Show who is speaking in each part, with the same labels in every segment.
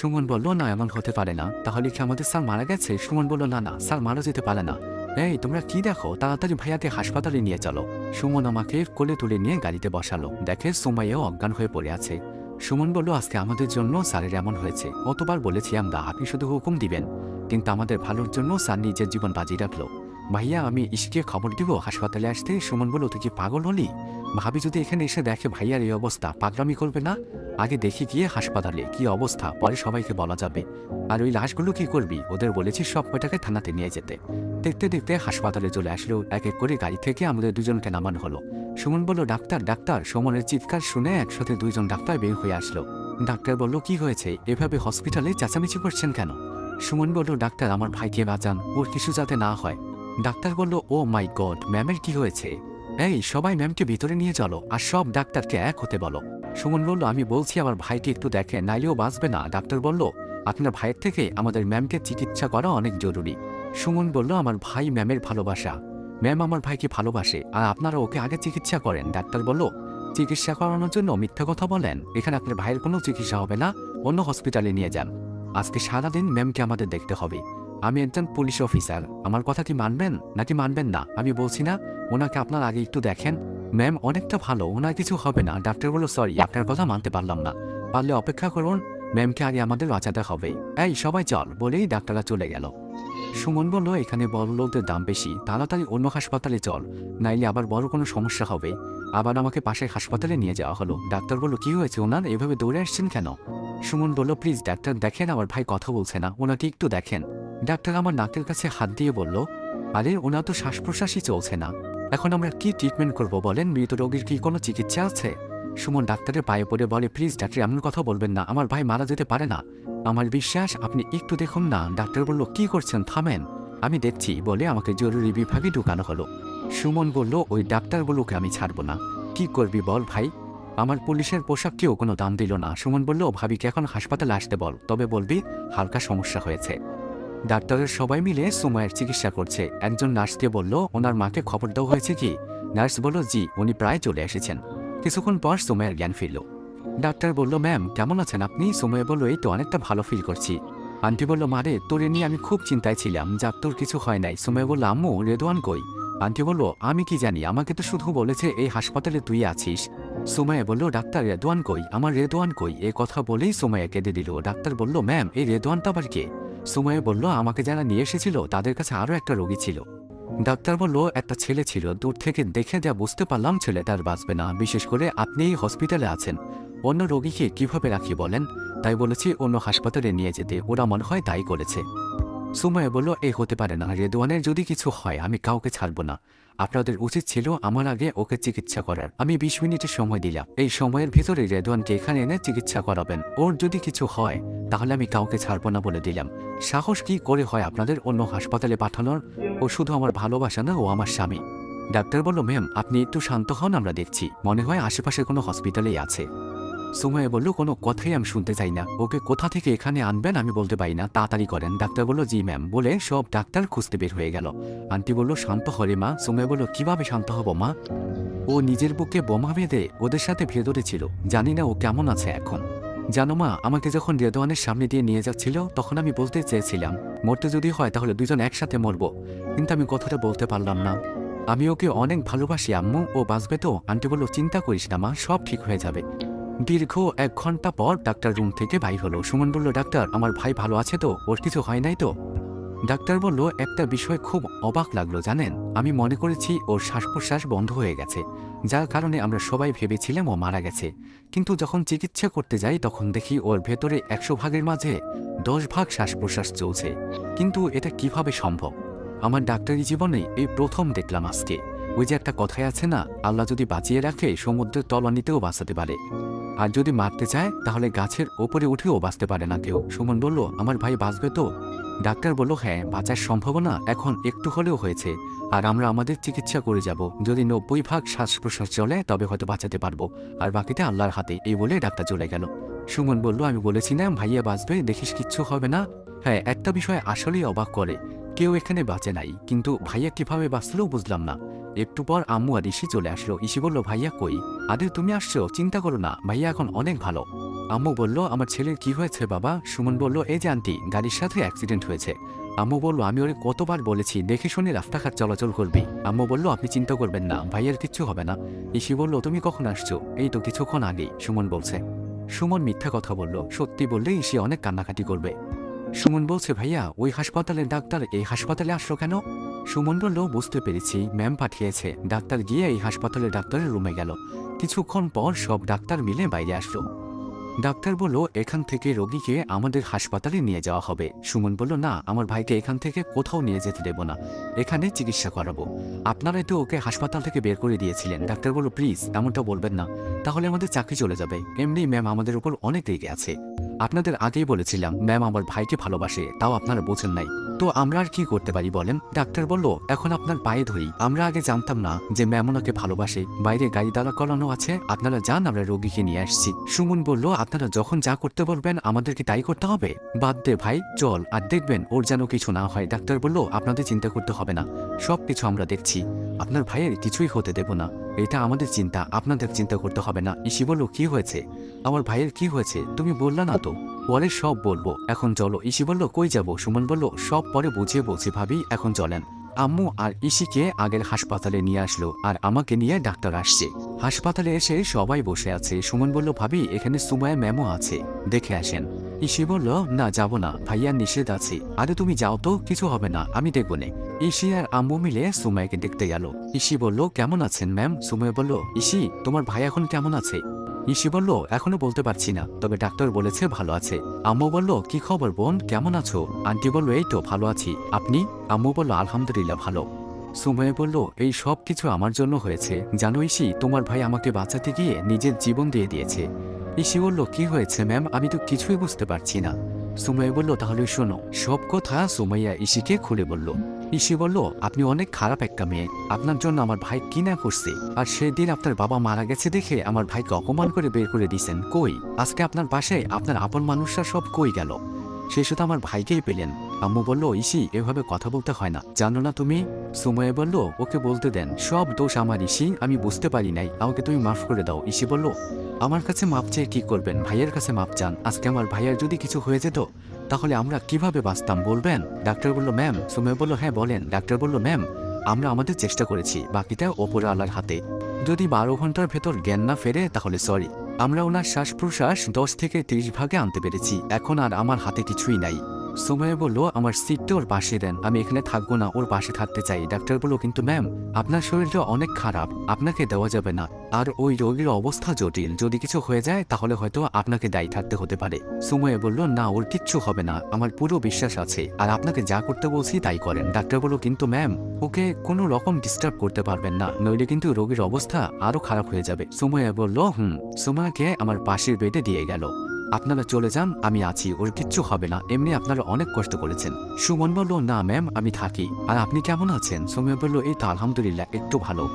Speaker 1: সুমন বলল, না, এমন হতে পারে না। তাহলে কি আমাদের স্যার মারা গেছে? সুমন বলল, না না, স্যার মারা যেতে পারে না। এই, তোমরা কি দেখো? তাড়াতাড়ি ভাইয়াকে হাসপাতালে নিয়ে চলো। সুমন আমাকে কোলে তুলে নিয়ে গাড়িতে বসালো। দেখে সোমাইয়াও অজ্ঞান হয়ে পড়ে আছে। সুমন বলল, আজকে আমাদের জন্য স্যারের এমন হয়েছে। কতবার বলেছি আমরা, আপনি শুধু হুকুম দিবেন। কিন্তু আমাদের ভালোর জন্য স্যার নিজের জীবন বাজি রাখল। ভাইয়া, আমি ইসকে খবর দিব, হাসপাতালে আসতে সুমন বলল তুই কি পাগল হলি? ভাবি যদি এখানে এসে দেখে ভাইয়ার এই অবস্থা, পাগলামি করবে না? আগে দেখি গিয়ে হাসপাতালে, কি অবস্থা? পরে সবাইকে বলা যাবে। আর ওই লাশগুলো কি করবি? ওদের বলেছি সব কয়টাকে থানাতে নিয়ে যেতে। দেখতে দেখতে হাসপাতালে চলে আসলো, এক এক করে গাড়ি থেকে আমাদের দুজনকে নামানো হলো। সুমন বলল, ডাক্তার ডাক্তার। সুমনের চিৎকার শুনে একসাথে দুইজন ডাক্তার বের হয়ে আসলো। ডাক্তার বলল, কি হয়েছে? এভাবে হসপিটালে চেঁচামেচি করছেন কেন? সুমন বলল, ডাক্তার, আমার ভাইকে বাঁচান। ওর কিছু যাতে না হয়। ডাক্তার বলল, ও মাই গড, ম্যামের কি হয়েছে? এই, সবাই ম্যামকে ভিতরে নিয়ে চলো, আর সব ডাক্তারকে এক হতে বলো। সুমন বলল, আমি বলছি আমার ভাইটি একটু দেখে নাইলেও বাঁচবে না। ডাক্তার বলল, আপনার ভাইয়ের থেকে আমাদের ম্যামকে চিকিৎসা করা অনেক জরুরি। সুমন বলল, আমার ভাই ম্যামের ভালোবাসা। ম্যাম আমার ভাইকে ভালোবাসে, আর আপনারা ওকে আগে চিকিৎসা করেন। ডাক্তার বলল, চিকিৎসা করানোর জন্য মিথ্যা কথা বলেন? এখানে আপনার ভাইয়ের কোনো চিকিৎসা হবে না, অন্য হসপিটালে নিয়ে যান। আজকে সারাদিন ম্যামকে আমাদের দেখতে হবে। আমি একজন পুলিশ অফিসার আমার কথা কি মানবেন? নাকি মানবেন না? আমি বলছি না, ওনাকে আপনার আগে একটু দেখেন। ম্যাম অনেকটা ভালো। ওনার কিছু হবে না। ডাক্তার বলল সরি আপনার কথা মানতে পারলাম না। পারলে অপেক্ষা করুন। ম্যামকে আগে আমাদের বাঁচাতে হবে। এই, সবাই চল। বলেই ডাক্তাররা চলে গেল। সুমন বলল, এখানে বড় লোকদের দাম বেশি। তাড়াতাড়ি অন্য হাসপাতালে চল। নাইলে আবার বড় কোনো সমস্যা হবে। আবার আমাকে পাশের হাসপাতালে নিয়ে যাওয়া হলো। ডাক্তার বলল, কি হয়েছে ওনার? এভাবে দৌড়ে আসছেন কেন? সুমন বলল প্লিজ ডাক্তার দেখেন, আমার ভাই কথা বলছে না। ওনাকে একটু দেখেন। ডাক্তার আমার নাকের কাছে হাত দিয়ে বলল, আরে, ওনার তো শ্বাস প্রশ্বাসই চলছে না। এখন আমরা কি ট্রিটমেন্ট করব বলেন? মৃত রোগীর কি কোনো চিকিৎসা আছে? সুমন ডাক্তারের পায়ে পড়ে বলে, প্লিজ ডাক্তার, এমন কথা বলবেন না। আমার ভাই মারা যেতে পারে না। আমার বিশ্বাস, আপনি একটু দেখুন না। ডাক্তার বলল, কি করছেন? থামেন। আমি দেখছি। বলে আমাকে জরুরি বিভাগে ঢুকানো হলো। সুমন বলল, ওই ডাক্তারগুলোকে আমি ছাড়বো না। কি করবি বল ভাই? আমার পুলিশের পোশাককেও কোনো দাম দিল না। সুমন বলল, ভাবিকে এখন হাসপাতালে আসতে বল। তবে বলবি, হালকা সমস্যা হয়েছে। ডাক্তারের সবাই মিলে সুমায়ের চিকিৎসা করছে। একজন নার্সকে বলল, ওনার মাকে খবর দেওয়া হয়েছে কি? নার্স বলল, জি, উনি প্রায় চলে এসেছেন। কিছুক্ষণ পর সুমায়ের জ্ঞান ফিরল। ডাক্তার বলল, ম্যাম, কেমন আছেন আপনি? সুময় বলল, এই তো অনেকটা ভালো ফিল করছি। আন্টি বলল মারে তোরে নিয়ে আমি খুব চিন্তায় ছিলাম যাক তোর কিছু হয় নাই। সুময় বলল, আম্মু, রেদোয়ান কই? আন্টি বলল, আমি কি জানি, আমাকে তো শুধু বলেছে এই হাসপাতালে তুই আছিস। সুমাইয়া বলল, ডাক্তার রেদওয়ান কই? আমার রেদোয়ান কই? এ কথা বলেই সুমাইয়া কেঁদে দিল। ডাক্তার বলল, ম্যাম, এই রেদওয়ানটা আবার কে? সুমাইয়া বলল, আমাকে যারা নিয়ে এসেছিল, তাদের কাছে আরও একটা রোগী ছিল। ডাক্তার বলল, একটা ছেলে ছিল, দূর থেকে দেখে যা বুঝতে পারলাম, ছেলে তার বাঁচবে না। বিশেষ করে আপনি এই হসপিটালে আছেন। অন্য রোগীকে কীভাবে রাখি বলেন? তাই বলেছি, অন্য হাসপাতালে নিয়ে যেতে। ওরা মনে হয় তাই করেছে। সুময় বলল, এ হতে পারে না। রেদওয়ানের যদি কিছু হয়, আমি কাউকে ছাড়ব না। আপনাদের উচিত ছিল আমার আগে ওকে চিকিৎসা করার। আমি বিশ মিনিটের সময় দিলাম। এই সময়ের ভিতরে রেদওয়ানকে এখানে এনে চিকিৎসা করাবেন। ওর যদি কিছু হয়, তাহলে আমি কাউকে ছাড়বো না বলে দিলাম। সাহস কি করে হয় আপনাদের অন্য হাসপাতালে পাঠানোর? ও শুধু আমার ভালোবাসা না, ও আমার স্বামী। ডাক্তার বলল, ম্যাম, আপনি একটু শান্ত হন, আমরা দেখছি। মনে হয় আশেপাশে কোনো হসপিটালেই আছে। সুমাইয়া বলল, কোনো কথাই আমি শুনতে চাই না। ওকে কোথা থেকে এখানে আনবেন আমি বলতে পারি না। তাড়াতাড়ি করেন। ডাক্তার বলল, জি, ম্যাম। বলে সব ডাক্তার খুঁজতে বের হয়ে গেল। আন্টি বলল, শান্ত হরে মা। সুমাইয়া বলল, কীভাবে শান্ত হব মা? ও নিজের বুকে বোমা বেঁধে ওদের সাথে ভেতরে ছিল। জানি না ও কেমন আছে এখন। জানো মা, আমাকে যখন রেদওয়ানের সামনে দিয়ে নিয়ে যাচ্ছিল, তখন আমি বলতে চেয়েছিলাম, মরতে যদি হয় তাহলে দুজন একসাথে মরব। কিন্তু আমি কথাটা বলতে পারলাম না। আমি ওকে অনেক ভালোবাসি, আম্মু। ও বাঁচবে তো? আন্টি বলল, চিন্তা করিস না মা, সব ঠিক হয়ে যাবে। দীর্ঘ এক ঘণ্টা পর ডাক্তার রুম থেকে বাইর হলো। সুমন বলল, ডাক্তার, আমার ভাই ভালো আছে তো? ওর কিছু হয় নাই তো? ডাক্তার বলল, একটা বিষয় খুব অবাক লাগল, জানেন? আমি মনে করেছি ওর শ্বাস প্রশ্বাস বন্ধ হয়ে গেছে। যার কারণে আমরা সবাই ভেবেছিলাম ও মারা গেছে। কিন্তু যখন চিকিৎসা করতে যাই, তখন দেখি ওর ভেতরে একশো ভাগের মাঝে দশ ভাগ শ্বাস প্রশ্বাস চলছে। কিন্তু এটা কীভাবে সম্ভব? আমার ডাক্তারি জীবনে এই প্রথম দেখলাম আজকে। ওই যে একটা কথায় আছে না, আল্লাহ যদি বাঁচিয়ে রাখে, সমুদ্রের তলানিতেও বাঁচাতে পারে। আর যদি মারতে চায়, তাহলে গাছের ওপরে উঠেও বাঁচতে পারে না কেউ। সুমন বলল, আমার ভাই বাঁচবে তো? ডাক্তার বলল হ্যাঁ বাঁচার সম্ভাবনা এখন একটু হলেও হয়েছে। আর আমরা আমাদের চিকিৎসা করে যাব। যদি নব্বই ভাগ শ্বাস প্রশ্বাস চলে, তবে হয়তো বাঁচাতে পারব। আর বাকিটা আল্লাহর হাতে। এই বলে ডাক্তার চলে গেল। সুমন বলল, আমি বলেছি না, ভাইয়া বাঁচবে, দেখিস কিচ্ছু হবে না। হ্যাঁ একটা বিষয় আসলেই অবাক করে। কেউ এখানে বাঁচে নাই, কিন্তু ভাইয়া কীভাবে বাঁচলেও বুঝলাম না। একটু পর আম্মু আর ইসি চলে আসলো। ইসি বলল, ভাইয়া কই? আরে তুমি আসছো। চিন্তা করো না, ভাইয়া এখন অনেক ভালো। আম্মু বলল, আমার ছেলের কি হয়েছে বাবা? সুমন বলল, এই যে আন্টি, গাড়ির সাথে অ্যাক্সিডেন্ট হয়েছে। আম্মু বলল, আমি ওরে কতবার বলেছি, দেখে শুনে রাস্তাঘাট চলাচল করবি। আম্মু বলল, আপনি চিন্তা করবেন না, ভাইয়ের কিচ্ছু হবে না। ইসি বলল, তুমি কখন আসছো? এই তো কিছুক্ষণ আগেই, সুমন বলছে। সুমন মিথ্যা কথা বলল। সত্যি বললে ইসি অনেক কান্নাকাটি করবে। সুমন বলছে, ভাইয়া, ওই হাসপাতালের ডাক্তার এই হাসপাতালে আসলো কেন? সুমন বলল, বুঝতে পেরেছি, ম্যাম পাঠিয়েছে। ডাক্তার গিয়ে এই হাসপাতালের ডাক্তারের রুমে গেল। কিছুক্ষণ পর সব ডাক্তার মিলে বাইরে আসলো। ডাক্তার বলল, এখান থেকে রোগীকে আমাদের হাসপাতালে নিয়ে যাওয়া হবে। সুমন বলল, না, আমার ভাইকে এখান থেকে কোথাও নিয়ে যেতে দেব না। এখানে চিকিৎসা করাবো। আপনারাই তো ওকে হাসপাতাল থেকে বের করে দিয়েছিলেন। ডাক্তার বলল, প্লিজ, এমনটা বলবেন না। তাহলে আমাদের চাকরি চলে যাবে। এমনি ম্যাম আমাদের উপর অনেক রেগে আছে। আপনাদের আগেই বলেছিলাম, ম্যাম আমার ভাইকে ভালোবাসে, তাও আপনারা বোঝেন নাই। তো আমরা আর কি করতে পারি বলেন? ডাক্তার বলল, এখন আপনার পায়ে ধরি। আমরা আগে জানতাম না যে ম্যাম ওনাকে ভালোবাসে। বাইরে গাড়ি দাঁড়া করানো আছে। আপনারা যান, আমরা রোগীকে নিয়ে আসছি। সুমন বলল আপনারা যখন যা করতে বলবেন, আমাদেরকে তাই করতে হবে? বাদ দে ভাই, চল, আর দেখবেন ওর যেন কিছু না হয়। ডাক্তার বলল, আপনাদের চিন্তা করতে হবে না। সব কিছু আমরা দেখছি। আপনার ভাইয়ের কিছুই হতে দেব না। এটা আমাদের চিন্তা, আপনাদের চিন্তা করতে হবে না। ইসি বলল, কি হয়েছে? আমার ভাইয়ের কি হয়েছে? তুমি বললা না তো? পরে সব বলব। এখন চলো। ইসি বলল, কই যাব? সুমন বলল, সব পরে বুঝিয়ে বলছি ভাবি, এখন চলেন। আম্মু আর ইসিকে আগের হাসপাতালে নিয়ে আসলো আর আমাকে নিয়ে ডাক্তার আসছে। হাসপাতালে এসে সবাই বসে আছে। সুমন বলল, ভাবি, এখানে সুমায়া ম্যামও আছে। দেখে আসেন। ইসি বলল, না, যাব না। ভাইয়ার নিষেধ আছে। আরে তুমি যাও তো, কিছু হবে না। আমি দেখব নে। ইসি আর আম্মু মিলে সুমায়াকে দেখতে গেল। ইসি বলল, কেমন আছেন ম্যাম? সুমাই বলল ইসি তোমার ভাই এখন কেমন আছে? ইসি বলল, এখনও বলতে পারছি না, তবে ডাক্তার বলেছে ভালো আছে। আম্মু বলল, কি খবর বোন, কেমন আছো? আন্টি বলল, এই তো ভালো আছি। আপনি? আম্মু বলল, আলহামদুলিল্লাহ ভালো। সুময়ে বলল, এই সব কিছু আমার জন্য হয়েছে। জানো ইসি, তোমার ভাই আমাকে বাঁচাতে গিয়ে নিজের জীবন দিয়ে দিয়েছে। ইসি বলল, কি হয়েছে ম্যাম? আমি তো কিছুই বুঝতে পারছি না। সুময় বলল, তাহলে শোনো, সব কথা সুমাইয়া ইসিকে খুলে বলল। ইসি বলল, আপনি অনেক খারাপ একটা মেয়ে। আপনার জন্য আমার ভাই কি না করছে। আর সেদিন আপনার বাবা মারা গেছে দেখে আমার ভাইকে অপমান করে বের করে দিছেন। কই? আজকে আপনার পাশে আপনার আপন মানুষরা সব কই গেল? সে শুধু আমার ভাইকেই পেলেন। আম্মু বলল, ইসি, এভাবে কথা বলতে হয় না। জানো না তুমি? সুময়ে বলল, ওকে বলতে দেন। সব দোষ আমার, ইসি। আমি বুঝতে পারি নাই। আমাকে তুমি মাফ করে দাও। ইসি বলল, আমার কাছে মাপ চেয়ে কি করবেন। ভাইয়ের কাছে মাপ চান। আজকে আমার ভাইয়ের যদি কিছু হয়ে যেত, তাহলে আমরা কীভাবে বাঁচতাম বলবেন? ডাক্তার বলল, ম্যাম। সুময় বলল হ্যাঁ বলেন। ডাক্তার বলল, ম্যাম, আমরা আমাদের চেষ্টা করেছি। বাকিটা ওপরে আল্লাহর হাতে। যদি বারো ঘণ্টার ভেতর জ্ঞান না ফেরে, তাহলে সরি। আমরা ওনার শ্বাস প্রশ্বাস দশ থেকে তিরিশ ভাগে আনতে পেরেছি। এখন আর আমার হাতে কিছুই নাই। সময় বলল, আমার সিটটা ওর পাশে দেন, আমি এখানে থাকব না, ওর পাশে থাকতে চাই। ডাক্তার বলল, কিন্তু ম্যাম, আপনার শরীরটা অনেক খারাপ, আপনাকে দেওয়া যাবে না। আর ওই রোগীর অবস্থা জটিল, যদি কিছু হয়ে যায়, তাহলে হয়তো আপনাকে দায়ী থাকতে হতে পারে। সময়ে বলল, না, ওর কিচ্ছু হবে না, আমার পুরো বিশ্বাস আছে, আর আপনাকে যা করতে বলছি তাই করেন। ডাক্তার বলল, কিন্তু ম্যাম, ওকে কোনো রকম ডিস্টার্ব করতে পারবেন না, নইলে কিন্তু রোগীর অবস্থা আরও খারাপ হয়ে যাবে। সময়ে বলল, হুম। সময়কে আমার পাশের বেডে দিয়ে গেল। আপনারা চলে যান, আমি আছি, ওর কিচ্ছু হবে না। এমনি আপনারা অনেক কষ্ট করেছেন। সুমন বলল, না ম্যাম আমি থাকি। আর আপনি কেমন আছেন? সৌম্য বলল, এই তো, আলহামদুলিল্লাহ, একটু ভালো।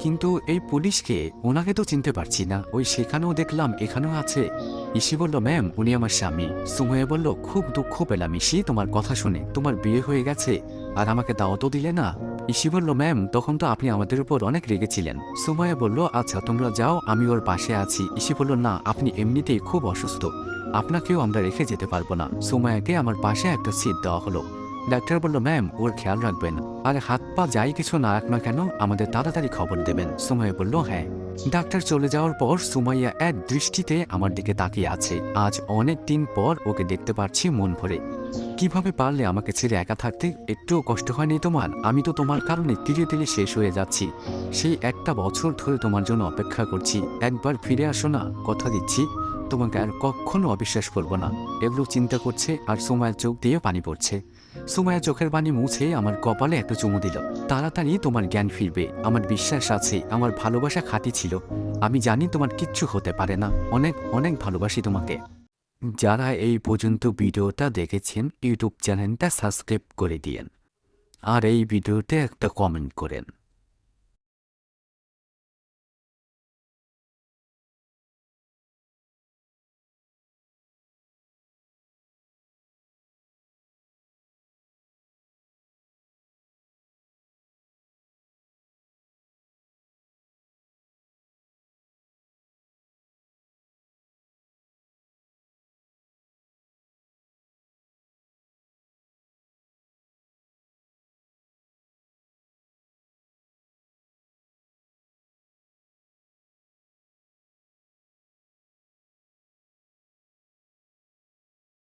Speaker 1: কিন্তু এই পুলিশকে ওনাকে তো চিনতে পারছি না। ওই সেখানেও দেখলাম, এখানেও আছে। ইসি বলল ম্যাম উনি আমার স্বামী। সুময়ে বলল, খুব দুঃখ পেলাম, ইসি, তোমার কথা শুনে। তোমার বিয়ে হয়ে গেছে, আর আমাকে দাওয়াতও দিলে না? ইসি বলল, ম্যাম, তখন তো আপনি আমাদের উপর অনেক রেগেছিলেন। সুময়া বলল আচ্ছা তোমরা যাও, আমি ওর পাশে আছি। ইসি বলল, না, আপনি এমনিতেই খুব অসুস্থ। আপনাকেও আমরা রেখে যেতে পারব না। সুমায়াকে আমার পাশে একটা সিট দেওয়া হলো। ডাক্তার বলল, ম্যাম, ওর খেয়াল রাখবেন। আর হাত পা যাই কিছু না রাখ না কেন, আমাদের তাড়াতাড়ি খবর দেবেন। সময় বলল হ্যাঁ। ডাক্তার চলে যাওয়ার পর সুমাইয়া এক দৃষ্টিতে আমার দিকে তাকিয়ে আছে। আজ অনেক দিন পর ওকে দেখতে পারছি মন ভরে। কীভাবে পারলে আমাকে ছেড়ে একা থাকতে? একটুও কষ্ট হয়নি তোমার? আমি তো তোমার কারণে ধীরে ধীরে শেষ হয়ে যাচ্ছি। সেই একটা বছর ধরে তোমার জন্য অপেক্ষা করছি। একবার ফিরে আসো না, কথা দিচ্ছি। তোমাকে আর কখনো অবিশ্বাস করব না। এগুলো চিন্তা করছে আর সময়ের চোখ দিয়ে পানি পড়ছে। সুমায়া চোখের বাণী মুছে আমার কপালে একটা চুমু দিল। তাড়াতাড়ি তোমার জ্ঞান ফিরবে, আমার বিশ্বাস আছে, আমার ভালোবাসা খাঁটি ছিল। আমি জানি তোমার কিচ্ছু হতে পারে না। অনেক অনেক ভালোবাসি তোমাকে। যারা এই পর্যন্ত ভিডিওটা দেখেছেন, ইউটিউব চ্যানেলটা সাবস্ক্রাইব করে দিয়েন। আর এই ভিডিওতে একটা কমেন্ট করেন।